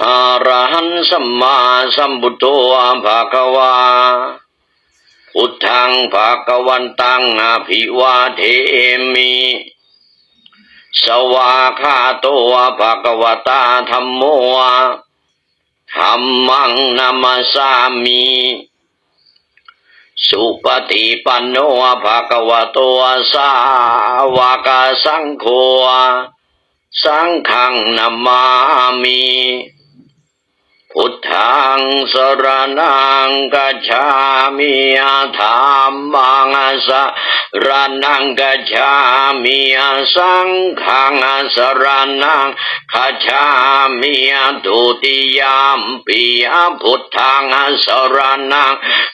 อารหันสัมมาสัมพุทโธภาควาพุทธังภาควันตังอภิวาเทมิสวาคาโตภาควตาธรรมโมธรรมังนามาสามิสุปฏิปันโนภาควโตสาวกสังโฆสังฆังนามามิ พุทธังสรณังกัจฉามิธรรมังสรนังกัจฉามิอาสังกัจฉาทามังสรณังกัจฉามิทุติยามปิธรรมังสรนังกัจฉามิทุติยามปิสังฆังสรนังกัจฉามิตาติยัมปิอพุทธังสรนัง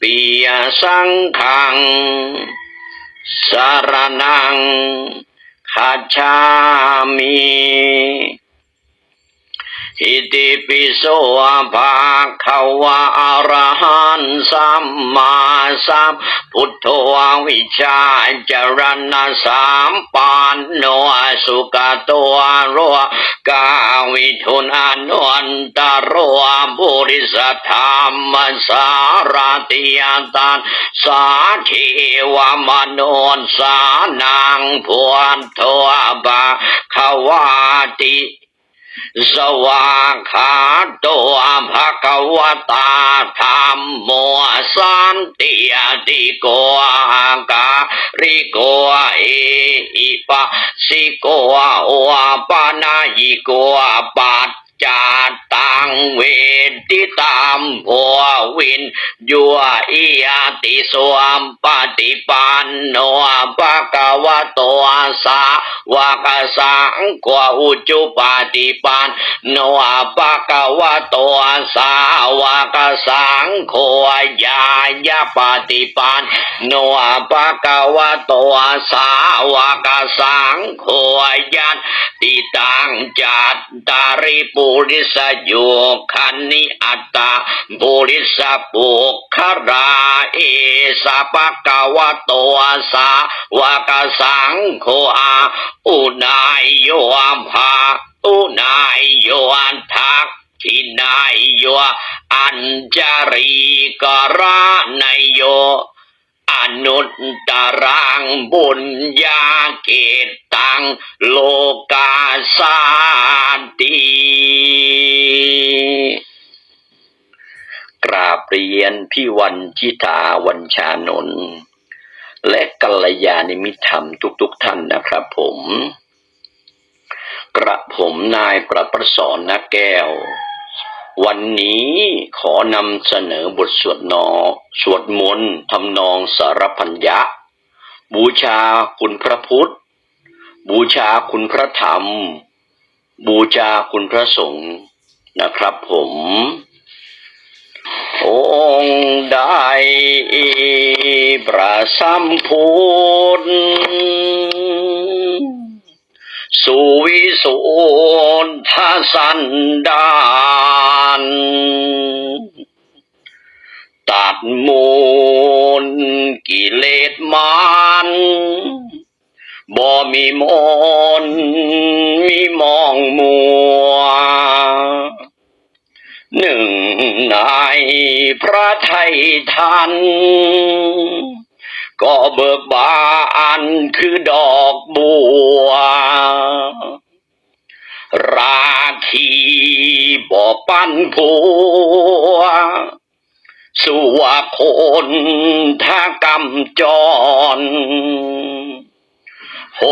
ปียสังขัง สารนังคาชามี อิติปิโสภาควะอรหันสัมมาสัมพุทโธวิชาจรณะสามปานโนสุกโตโรกาวิทุนอนวันตโรบุริสธรรมสารติยตันสาธิวมโนนสานังพวนโทบาขวาติ สวากขาตัวภะควตาธรรมโมสันติอติโกหังการิโกเอหิปะสิโกวาปานายิโกปัต จาตังเวทิตามโพวินยัวอิยติสวมปฏิปันโนภะคะวะโตสาวกสังโฆอุจุปฏิปันโนภะคะวะโตสาวกสังโฆญาญาปฏิปันโนภะคะวะโตสาวกสังโฆญาติตังจัตตาริปุริสโยคันนิอัตตาปุริสปุคราเอสะปะกวะโตสาวกสังโฆอาอุนายโยอัมภาอุนายโยอันทักทินายโยอัญจาริกราไนโยอนุตตรังบุญญาเกตังโลกาสานติ กราบเรียนพี่วันชิตาวันชานนท์และกัลยาณิมิตธรรมทุกๆทท่านนะครับผม กระผมนายประประสอนนักแก้ว วันนี้ขอนำเสนอบทสวดนอ สวดมนต์ทำนองสารพัญญะ บูชาคุณพระพุทธ บูชาคุณพระธรรม บูชาคุณพระสงฆ์ นะครับผม องค์ใดประสัมพุทธสุวิสุทธสันดานตัดมูลกิเลสมานบ่มีมนมีมองมัว หนึ่งในพระไทยท่านก็เบิกบานคือดอกบัว ราคีบ่ปันผัวสัวคนท่ากำจรห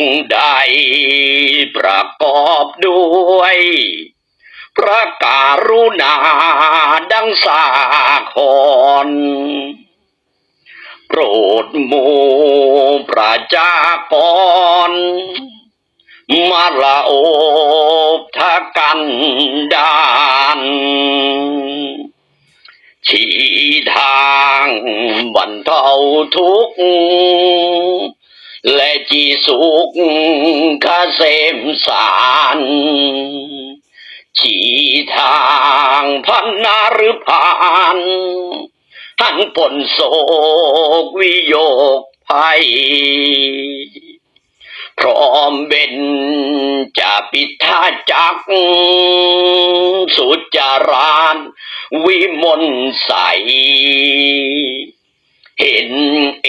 งใดประกอบด้วย พระการุณาดังสาครโปรดหมู่ประจากรมาละโอบทากันดานชี้ทางบรรเทาทุกข์และจีสุขเกษมสาร ชี้ทางพันนาหรือผ่านหันผลโศกวิโยคภัย พร้อมเป็นจะปิดท่าจัก สุจารานวิมลใส เห็นเอ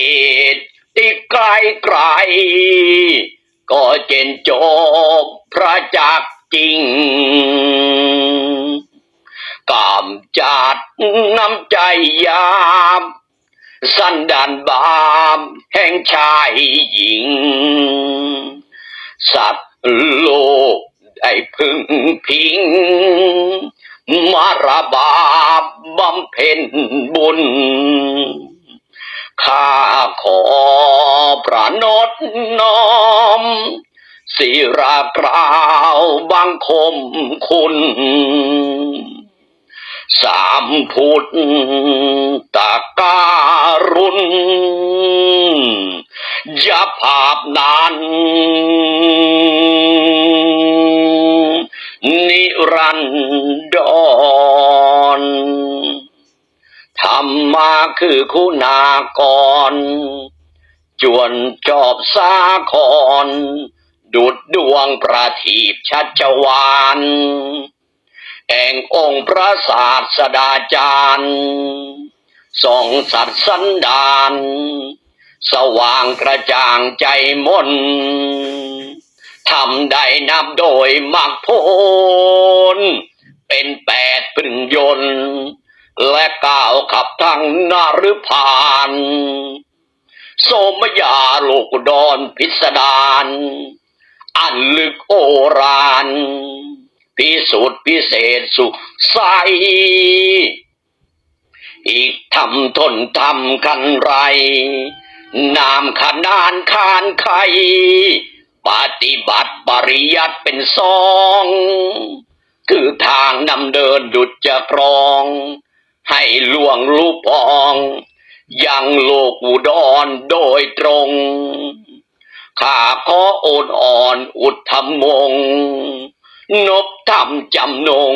ดที่ไกลไกล ก็เจนจบพระจักร จริงกามจัดน้ำใจยาม สันดานบาม แห่งชายหญิง สัตว์โลกได้พึ่งพิง มาระบาปบำเพ็ญบุญข้าขอประนดน้อม ศิรากราวบังคมคุณ สามพุทธตาการุณยาภาพนานนิรันดรธรรมาคือคุณากร จวนจอบสาคร ดุดดวงประทีปชัชวานแห่งองค์พระศาสดาจารย์ส่องสัตว์สันดาน สว่างกระจ่างใจมนทำได้นับโดยมักผลเป็นแปดพึงยนและก้าวขับทั้งนารุพานโสมยาโลกดอนพิสดาร อันลึกโอรานพิสูจน์พิเศษสุขใส อีกทำทนทำกันไร นามขนานคานไข ปฏิบัติปริยัติเป็นสอง คือทางนำเดินดุจจะกรอง ให้ล่วงลูปปอง ยังโลกอุดรโดยตรง ข้าขอโอนอ่อนอุดธรรมง นบธรรมจำนง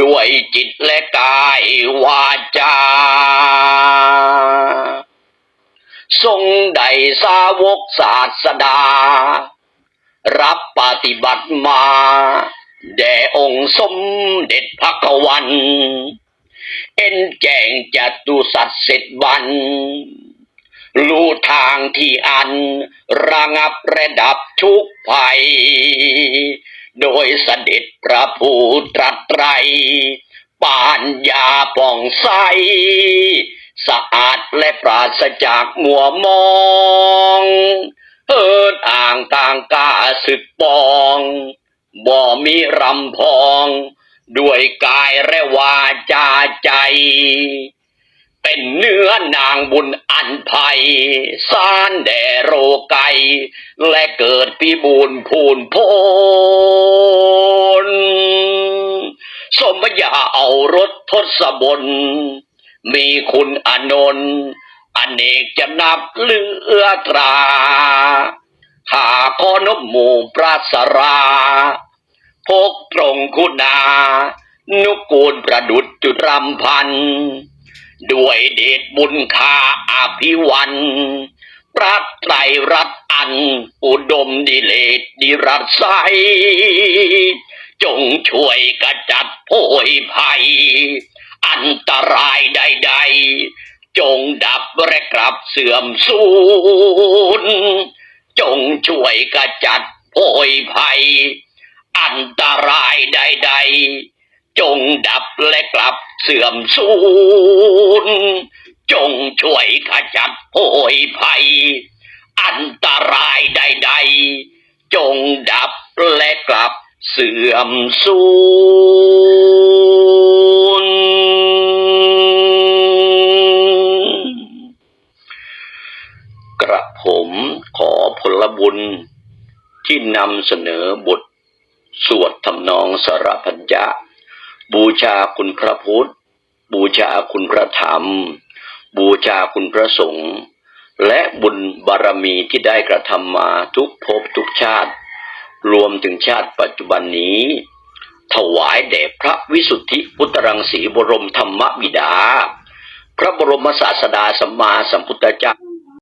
ด้วยจิตและกายวาจา ทรงได้สาวกศาสดา รับปฏิบัติมา แด่องค์สมเด็จพระกวัน เอ็นแจงจัตุสัตว์เสร็จวัน รู้ทางที่อันระงับระดับทุกภัย โดยเสด็จพระผู้ตรัสไตรปานยาป่องใส สะอาดและปราศจากมัวมองเอิดอ่างต่างกาสึกปอง บ่มีรำพอง ด้วยกายและวาจาใจ เป็นเนื้อนางบุญอันภัยสานแด่โรไกและเกิดพิบูลพูนโพนสมยาเอารถทศบน มีคุณอนนท์อเนกจะนับเลือตรา หาขอนบหมู่ปราสรา พกตรงคุณา นุกูลประดุจจุรำพัน ด้วยเดชบุญคาอภิวันพระไตรรัตน์อัน อุดมดิเลศดิรัสไซจงช่วยกระจัดโพยภัย อันตรายใด ๆ จงดับและกลับเสื่อมสูญจงช่วยกระจัดโพยภัย อันตรายใด ๆ จงดับและกลับเสื่อมสูญจงช่วยขจัดโพยภัย อันตรายใดๆ จงดับและกลับเสื่อมสูญกระผมขอผลบุญที่นำเสนอบท สวดทำนองสารพัญญะ บูชาคุณพระพุทธ บูชาคุณพระธรรม บูชาคุณพระสงฆ์และบุญบารมีที่ได้กระทำมาทุกภพทุกชาติ รวมถึงชาติปัจจุบันนี้ ถวายแด่พระวิสุทธิพุทธรังสีบรมธรรมบิดา พระบรมศาสดาสัมมาสัมพุทธเจ้า